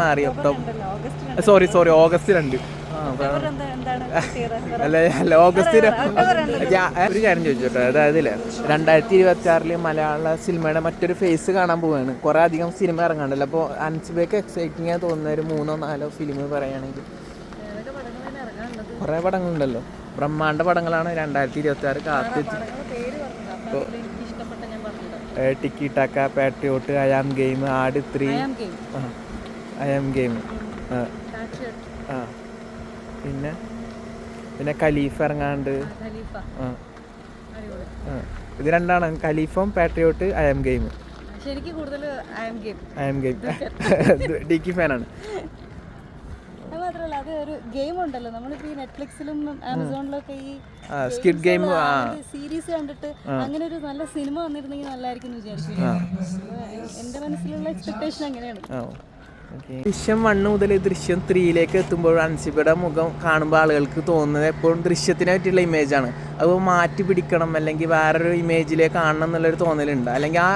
മാറി October. Sorry sorry August രണ്ട്. അല്ല അല്ല ഓഗസ്റ്റ് ഒരു കാര്യം ചോദിച്ചോട്ടെ? അതായത് രണ്ടായിരത്തി ഇരുപത്തി ആറിൽ മലയാള സിനിമയുടെ മറ്റൊരു ഫേസ് കാണാൻ പോവാണ്. കുറെ അധികം സിനിമ ഇറങ്ങാണ്ടല്ലോ. അപ്പോൾ അൻസിബയ്ക്ക് എക്സൈറ്റിംഗ് ആയി തോന്നുന്ന ഒരു മൂന്നോ നാലോ ഫിലിം പറയുകയാണെങ്കിൽ കുറെ പടങ്ങളുണ്ടല്ലോ. ബ്രഹ്മാണ്ട പടങ്ങളാണ് രണ്ടായിരത്തി ഇരുപത്തി ആറ് കാത്തിച്ച് പറഞ്ഞില്ല. ടിക്കി taka patriot I'm game at three. Game. I'm game ആ. ആ. പിന്നെ? പിന്നെ ഖലീഫ് ഇറങ്ങാണ്ട്. ആ. ആ. ഇത് രണ്ടാണ്. ഖലീഫും പാട്രിയോട്ട് അയാം ഗെയിം പക്ഷെ എനിക്ക് കൂടുതൽ ഐ എം ഗെയിം ഗെയിം ഡിക്കി ഫാനാണ്. അത് മാത്രമല്ല അത് ഒരു ഗെയിം ഉണ്ടല്ലോ. നമ്മളിപ്പോ ഈ നെറ്റ്ഫ്ലിക്സിലും ആമസോണിലൊക്കെ ഈ ആ സ്കിഡ് ഗെയിം ആ. സീരീസ് കണ്ടിട്ട് അങ്ങനെ ഒരു നല്ല സിനിമ വന്നിരുന്നെങ്കിൽ നല്ലതായിരിക്കും എന്ന് വിചാരിച്ചു. ആ. എന്റെ മനസ്സിലുള്ള എക്സ്പെക്ടേഷൻ അങ്ങനെയാണ്. ആ. ഓക്കെ ദൃശ്യം വണ്ണ് മുതൽ ദൃശ്യം ത്രീയിലേക്ക് എത്തുമ്പോൾ അൻസിബയുടെ മുഖം കാണുമ്പോൾ ആളുകൾക്ക് തോന്നുന്നത് എപ്പോഴും ദൃശ്യത്തിനെ പറ്റിയുള്ള ഇമേജാണ് അപ്പോൾ മാറ്റി പിടിക്കണം അല്ലെങ്കിൽ വേറൊരു ഇമേജിലേക്ക് കാണണം എന്നുള്ളൊരു തോന്നലുണ്ട്. അല്ലെങ്കിൽ ആ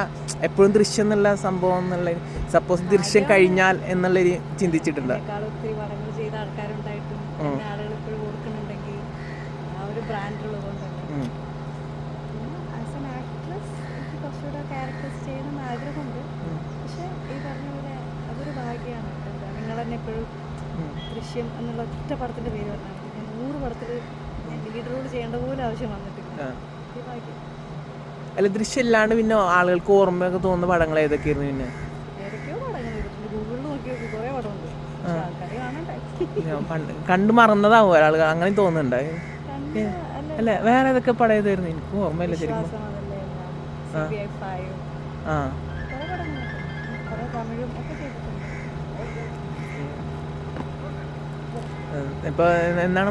എപ്പോഴും ദൃശ്യം എന്നുള്ള സംഭവം എന്നുള്ള സപ്പോസ് ദൃശ്യം കഴിഞ്ഞാൽ എന്നുള്ളൊരു ചിന്തിച്ചിട്ടുണ്ട്. ആഗ്രഹമുണ്ട്. പക്ഷേ ഈ പറഞ്ഞ പോലെ അതൊരു ഭാഗ്യമാണ് തന്നെ എപ്പോഴും. ദൃശ്യം എന്നുള്ള ഒറ്റ പടത്തിന്റെ പേര് പറഞ്ഞാൽ ഞാൻ നൂറ് പടത്തിൽ ഞാൻ ലീഡ് റോൾ ചെയ്യേണ്ട പോലും ആവശ്യം വന്നിട്ടില്ല. അല്ല ദൃശ്യം ഇല്ലാണ്ട് പിന്നെ ആളുകൾക്ക് ഓർമ്മയൊക്കെ തോന്നുന്ന പടങ്ങൾ ഏതൊക്കെയായിരുന്നു പിന്നെ? കണ്ടു മറന്നതാവും ഒരാൾ. അങ്ങനെ തോന്നുന്നുണ്ടായി അല്ല. വേറെ ഏതൊക്കെ പടം ഏതായിരുന്നു? എനിക്ക് ഓർമ്മയില്ല ശരിക്കും. ആ. തമിഴും ഒക്കെ ചെയ്തിട്ടുണ്ട്. ഇപ്പോൾ എന്നാണ്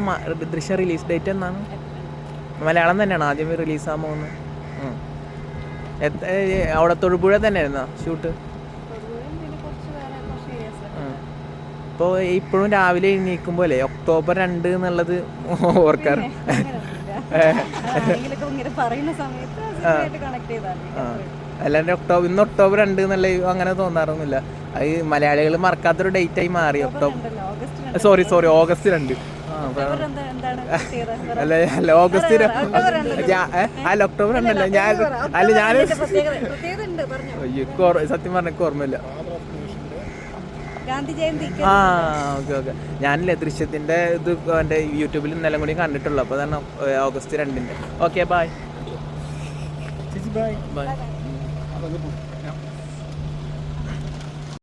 ദൃശ്യ റിലീസ് ഡേറ്റ് എന്നാണ്? മലയാളം തന്നെയാണ് ആദ്യം റിലീസ് ആകാൻ പോകുന്നത്. അവിടെ തൊടുപുഴ തന്നെയായിരുന്നോ ഷൂട്ട് ഇപ്പോൾ ഇപ്പോഴും രാവിലെ എണീക്കുമ്പോൾ ഒക്ടോബർ രണ്ട് എന്നുള്ളത് ഓർക്കാറ്. പറയുന്ന സമയത്ത് കണക്ട് ചെയ്താൽ. അല്ലാണ്ട് ഒക്ടോബർ ഇന്ന് ഒക്ടോബർ രണ്ട് എന്നല്ല അങ്ങനെ തോന്നാറൊന്നുമില്ല. അത് മലയാളികൾ മറക്കാത്തൊരു ഡേറ്റ് ആയി മാറി ഒക്ടോബർ ഉണ്ടല്ലോ ഓഗസ്റ്റ് രണ്ട്. സോറി സോറി ഓഗസ്റ്റ് രണ്ട്? അല്ല അല്ല ഓഗസ്റ്റ് അല്ല? ഒക്ടോബർ രണ്ടല്ല ഞാൻ അല്ല ഞാൻ സത്യം പറഞ്ഞ ഓർമ്മയില്ല. ആ ഓക്കെ ഓക്കെ. ഞാനില്ലേ ദൃശ്യത്തിന്റെ ഇത് എന്റെ യൂട്യൂബിൽ ഇന്നലെ കൂടി കണ്ടിട്ടുള്ളൂ അപ്പോൾ തന്നെ ഓഗസ്റ്റ് രണ്ടിന്റെ ഓക്കെ ബായ് ചേച്ചി ബൈ ബൈ Hasta luego.